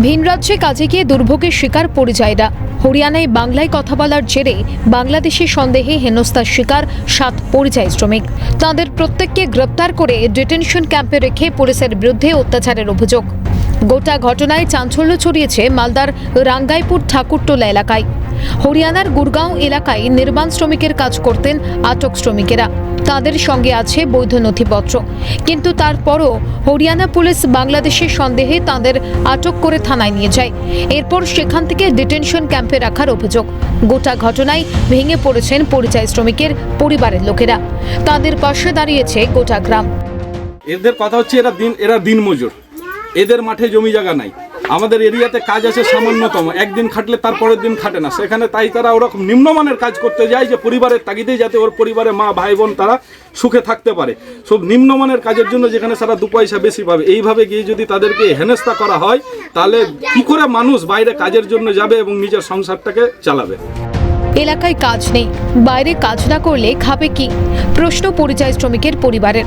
ভিন রাজ্যে কাজে গিয়ে দুর্ভোগের শিকার পরিযায়ীরা। হরিয়ানায় বাংলায় কথা বলার জেরে বাংলাদেশি সন্দেহে হেনস্থার শিকার সাত পরিযায়ী শ্রমিক। তাদের প্রত্যেককে গ্রেপ্তার করে ডিটেনশন ক্যাম্পে রেখে পুলিশের বিরুদ্ধে অত্যাচারের অভিযোগ। গোটা ঘটনায় চাঞ্চল্য ছড়িয়েছে মালদার রাঙ্গাইপুর ঠাকুরটোলা এলাকায়। হরিয়ানার গুরগাঁও এলাকায় নির্মাণ শ্রমিকের কাজ করতেন আটক শ্রমিকেরা। তাদের সঙ্গে আছে বৈধ নথিপত্র। কিন্তু তারপরও হরিয়ানা পুলিশ বাংলাদেশের সন্দেহে তাদের আটক করে থানায় নিয়ে যায়। এরপর সেখান থেকে ডিটেনশন ক্যাম্পে রাখার অভিযোগ। গোটা ঘটনায় ভেঙে পড়েছেন পরিযায়ী শ্রমিকের পরিবারের লোকেরা। তাদের পাশে দাঁড়িয়েছে গোটা গ্রাম। এদের কথা হচ্ছে এরা দিন এরা দিন মজুর এদের মাঠে জমি জায়গা নাই। আমাদের এরিয়াতে কাজ আছে সামান্যতম। একদিন খাটলে তার পরের দিন খাটে না। সেখানে তাই তারা ওরকম নিম্নমানের কাজ করতে যায় যে পরিবারের তাগিদে যাতে ওর পরিবারে মা, ভাই, বোন তারা সুখে থাকতে পারে। সব নিম্নমানের কাজের জন্য যেখানে সারা দু পয়সা বেশি পাবে, এইভাবে গিয়ে যদি তাদেরকে হেনস্থা করা হয়, তাহলে কি করে মানুষ বাইরে কাজের জন্য যাবে এবং নিজের সংসারটাকে চালাবে? এলাকায় কাজ নেই। বাইরে কাজ না করলে খাবে কি? প্রশ্ন পরিযায়ী শ্রমিকের পরিবারের।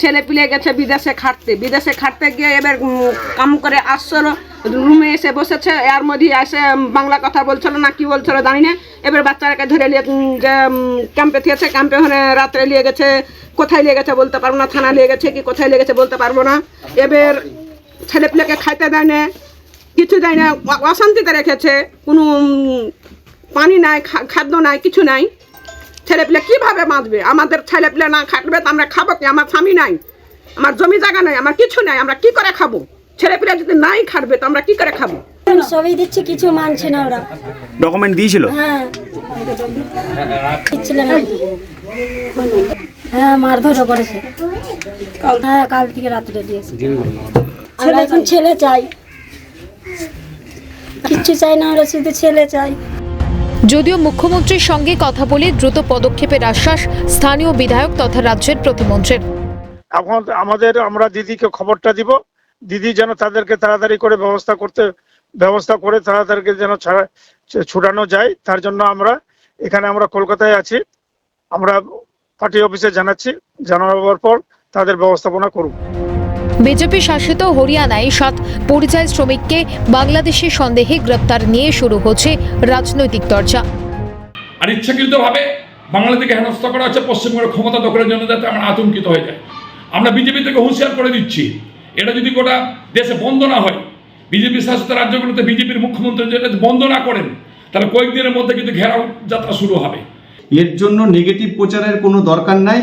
ছেলে পিলে গেছে বিদেশে খাটতে। বিদেশে খাটতে গিয়ে এবার কাম করে আসছিল। রুমে এসে বসেছে, এর মধ্যে এসে বাংলা কথা বলছিল না, কি বলছিল জানি না। এবার বাচ্চারাকে ধরে নিয়ে যে ক্যাম্পে থিয়েছে। ক্যাম্পে ওখানে রাত্রে নিয়ে গেছে, কোথায় নিয়ে গেছে বলতে পারব না থানা নিয়ে গেছে কি, কোথায় নিয়ে গেছে বলতে পারব না। এবার ছেলে পিলেকে খাইতে দেয় না, কিছু দেয় না অশান্তিতে রেখেছে। কোনো পানি নাই খাদ্য নাই, কিছু নাই। ছেলেপিলে কীভাবে বাঁচবে? আমাদের ছেলেপিলে না খাটবে তো আমরা খাব কি? আমার স্বামী নাই। আমার জমি জায়গা নাই আমার কিছু নাই আমরা কি করে খাব? ছেলেপিলে যদি নাই খাটবে তো আমরা কি করে খাব? সবই দিচ্ছি কিছু মানছে না ওরা। ডকুমেন্ট দিয়েছিল? হ্যাঁ। হ্যাঁ মারধরও করেছে। হ্যাঁ কাল থেকে রাত্রে দিয়েছে। আমরা এখন ছেলে চাই। কিচ্ছু চাই না আমরা শুধু ছেলে চাই। যদিও মুখ্যমন্ত্রীর সঙ্গে কথা বলে দ্রুত পদক্ষেপের আশ্বাস স্থানীয় বিধায়ক তথা রাজ্যের প্রতিমন্ত্রীর। এখন আমাদের, আমরা দিদিকে খবরটা দিব। দিদি যেন তাদেরকে তাড়াতাড়ি করে ব্যবস্থা করতে, ব্যবস্থা করে তাড়াতাড়ি যেন ছাড়া- ছুটানো যায়, তার জন্য আমরা এখানে আমরা কলকাতায় আছি। আমরা পার্টি অফিসে জানাচ্ছি, জানানোর পর তাদের ব্যবস্থাপনা করব। বিজেপি শাসিত হরিয়ানায় সাত পরিযায়ী শ্রমিককে বাংলাদেশের সন্দেহে গ্রেপ্তার নিয়ে শুরু হচ্ছে রাজনৈতিক চর্চা। আর ইচ্ছাকৃতভাবে বাংলা থেকে হেনস্থা করা হচ্ছে পশ্চিমবঙ্গের ক্ষমতা দখলের জন্য যাতে আমরা আতঙ্কিত হয়ে যায় আমরা বিজেপি থেকে হুঁশিয়ার করে দিচ্ছি এটা যদি গোটা দেশে বন্ধ না হয় বিজেপি শাসিত রাজ্যগুলোতে বিজেপির মুখ্যমন্ত্রী যদি বন্ধ না করেন তাহলে কয়েকদিনের মধ্যে কিন্তু ঘেরাও যাত্রা শুরু হবে। এর জন্য নেগেটিভ প্রচারের কোনো দরকার নাই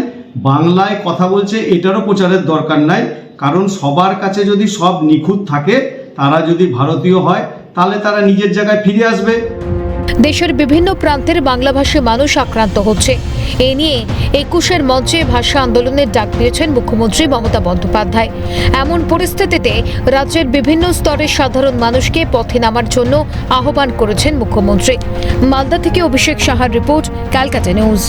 বাংলায় কথা বলছে এটারও প্রচারের দরকার নাই। কারণ সবার কাছে যদি সব নিখুঁত থাকে, তারা যদি ভারতীয় হয়, তাহলে তারা নিজের জায়গায় ফিরে আসবে। দেশের বিভিন্ন প্রান্তের বাংলাভাষী মানুষ আক্রান্ত হচ্ছে। এ নিয়ে একুশের মঞ্চে ভাষা আন্দোলনের ডাক দিয়েছেন মুখ্যমন্ত্রী মমতা বন্দ্যোপাধ্যায়। এমন পরিস্থিতিতে রাজ্যের বিভিন্ন স্তরের সাধারণ মানুষকে পথে নামার জন্য আহ্বান করেছেন মুখ্যমন্ত্রী। মালদা থেকে অভিষেক সাহার রিপোর্ট, ক্যালকাটা নিউজ।